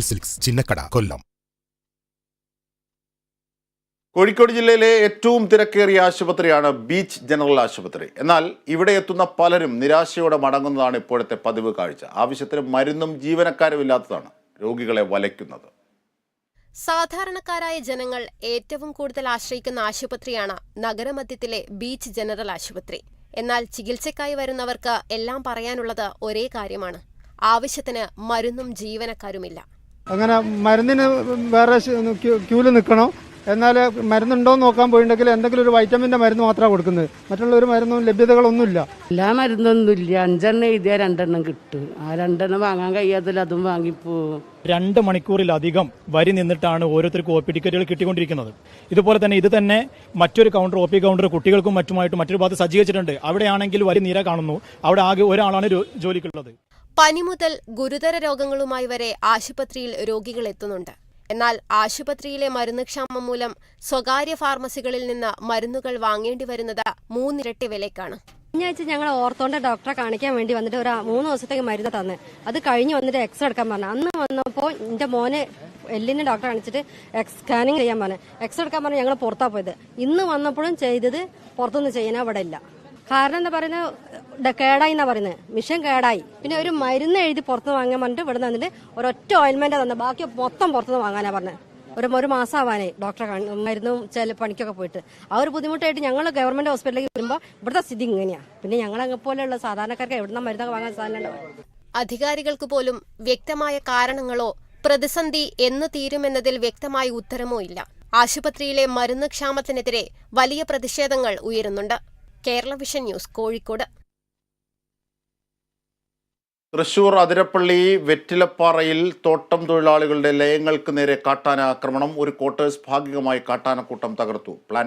Silks Chinnakada കൊല്ലം കോഴിക്കോട് ജില്ലയിലെ ഏറ്റവും തിരക്കേറിയ ആശുപത്രിയാണ് ബീച്ച് ജനറൽ ആശുപത്രി. എന്നാൽ ഇവിടെ എത്തുന്ന പലരും നിരാശയോടെ മടങ്ങുന്നതാണ് ഇപ്പോഴത്തെ പതിവ് കാഴ്ച. ആവശ്യത്തിന് മരുന്നും ജീവനക്കാരും ഇല്ലാത്തതാണ് രോഗികളെ വലയ്ക്കുന്നത്. സാധാരണക്കാരായ ജനങ്ങൾ ഏറ്റവും കൂടുതൽ ആശ്രയിക്കുന്ന ആശുപത്രിയാണ് നഗരമധ്യത്തിലെ ബീച്ച് ജനറൽ ആശുപത്രി. എന്നാൽ ചികിത്സയ്ക്കായി വരുന്നവർക്ക് എല്ലാം പറയാനുള്ളത് ഒരേ കാര്യമാണ്. ആവശ്യത്തിന് മരുന്നും ജീവനക്കാരുമില്ല. അങ്ങനെ മരുന്നിന് വേറെ ക്യൂൽ നിൽക്കണം? എന്നാൽ മരുന്നുണ്ടോ എന്ന് നോക്കാൻ പോയിട്ടുണ്ടെങ്കിൽ എന്തെങ്കിലും ഒരു വൈറ്റമിന്റെ മരുന്ന് മാത്രമാണ് കൊടുക്കുന്നത്. മറ്റുള്ള ഒരു മരുന്നും ലഭ്യതകളൊന്നുമില്ല. എല്ലാ മരുന്നൊന്നുമില്ല. അഞ്ചെണ്ണം എഴുതിയാൽ രണ്ടെണ്ണം കിട്ടും. ആ രണ്ടെണ്ണം വാങ്ങാൻ കഴിയാത്തില്ല അതും വാങ്ങിപ്പോവും. രണ്ട് മണിക്കൂറിലധികം വരി നിന്നിട്ടാണ് ഓരോരുത്തർക്കും ഒ പി ടിക്കറ്റുകൾ കിട്ടിക്കൊണ്ടിരിക്കുന്നത്. ഇതുപോലെ തന്നെ ഇത് തന്നെ മറ്റൊരു കൗണ്ടർ ഒ പി കൗണ്ടർ കുട്ടികൾക്കും മറ്റുമായിട്ട് മറ്റൊരു ഭാഗത്ത് സജ്ജീകരിച്ചിട്ടുണ്ട്. അവിടെയാണെങ്കിൽ വരി നീര കാണുന്നു. അവിടെ ആകെ ഒരാളാണ് ജോലിക്കുള്ളത്. പനി മുതൽ ഗുരുതര രോഗങ്ങളുമായി വരെ ആശുപത്രിയിൽ രോഗികൾ എത്തുന്നുണ്ട്. എന്നാൽ ആശുപത്രിയിലെ മരുന്നുക്ഷാമം മൂലം സ്വകാര്യ ഫാർമസികളിൽ നിന്ന് മരുന്നുകൾ വാങ്ങേണ്ടി വരുന്നത് മൂന്നിരട്ടി വിലയ്ക്കാണ്. കഴിഞ്ഞ ആഴ്ച ഞങ്ങൾ ഓർത്തോണ്ട ഡോക്ടറെ കാണിക്കാൻ വേണ്ടി വന്നിട്ട് ഒരു മൂന്ന് ദിവസത്തേക്ക് മരുന്ന് തന്ന്. അത് കഴിഞ്ഞ് വന്നിട്ട് എക്സ്റേ എടുക്കാൻ പറഞ്ഞു. അന്ന് വന്നപ്പോൾ എന്റെ മോനെ എല്ലിന് ഡോക്ടറെ കാണിച്ചിട്ട് എക്സ് സ്കാനിങ് ചെയ്യാൻ പറഞ്ഞു. എക്സ്റേ എടുക്കാൻ പറഞ്ഞു ഞങ്ങൾ പുറത്താ പോയത്. ഇന്ന് വന്നപ്പോഴും ചെയ്തത് പുറത്തുനിന്ന് ചെയ്യാൻ അവിടെ ഇല്ല. കാരണം എന്താ പറയുന്നത് കേടായി എന്നാ പറയുന്നത്. മിഷൻ കേടായി. പിന്നെ ഒരു മരുന്ന് എഴുതി പുറത്തുനിന്ന് വാങ്ങാൻ പറഞ്ഞിട്ട് ഇവിടെ നിന്നിട്ട് ഒരൊറ്റ ഓയിൽമെന്റ് തന്നെ. ബാക്കി മൊത്തം പുറത്തുനിന്ന് വാങ്ങാനാ പറഞ്ഞത്. ഒരു ഒരു മാസം ആവാനേ ഡോക്ടറെ മരുന്നും ചില പണിക്കൊക്കെ പോയിട്ട്. ആ ഒരു ബുദ്ധിമുട്ടായിട്ട് ഞങ്ങൾ ഗവൺമെന്റ് ഹോസ്പിറ്റലിലേക്ക് വരുമ്പോൾ ഇവിടുത്തെ സ്ഥിതി ഇങ്ങനെയാണ് പിന്നെ ഞങ്ങളെ പോലെയുള്ള സാധാരണക്കാർക്ക് എവിടുന്ന മരുന്നൊക്കെ വാങ്ങാൻ സാധനം അധികാരികൾക്ക് പോലും വ്യക്തമായ കാരണങ്ങളോ പ്രതിസന്ധി എന്ന് തീരുമെന്നതിൽ വ്യക്തമായ ഉത്തരമോ ഇല്ല. ആശുപത്രിയിലെ മരുന്ന് ക്ഷാമത്തിനെതിരെ വലിയ പ്രതിഷേധങ്ങൾ ഉയരുന്നുണ്ട്. Kerala vision news Kozhikode. Thrissur Athirappilly വെറ്റിലപ്പാറയിൽ തോട്ടം തൊഴിലാളികളുടെ ലയങ്ങൾക്ക് നേരെ കാട്ടാന ആക്രമണം. ഒരു ക്വാർട്ടേഴ്സ് ഭാഗികമായി കാട്ടാനക്കൂട്ടം തകർത്തു. പ്ലാന്റ്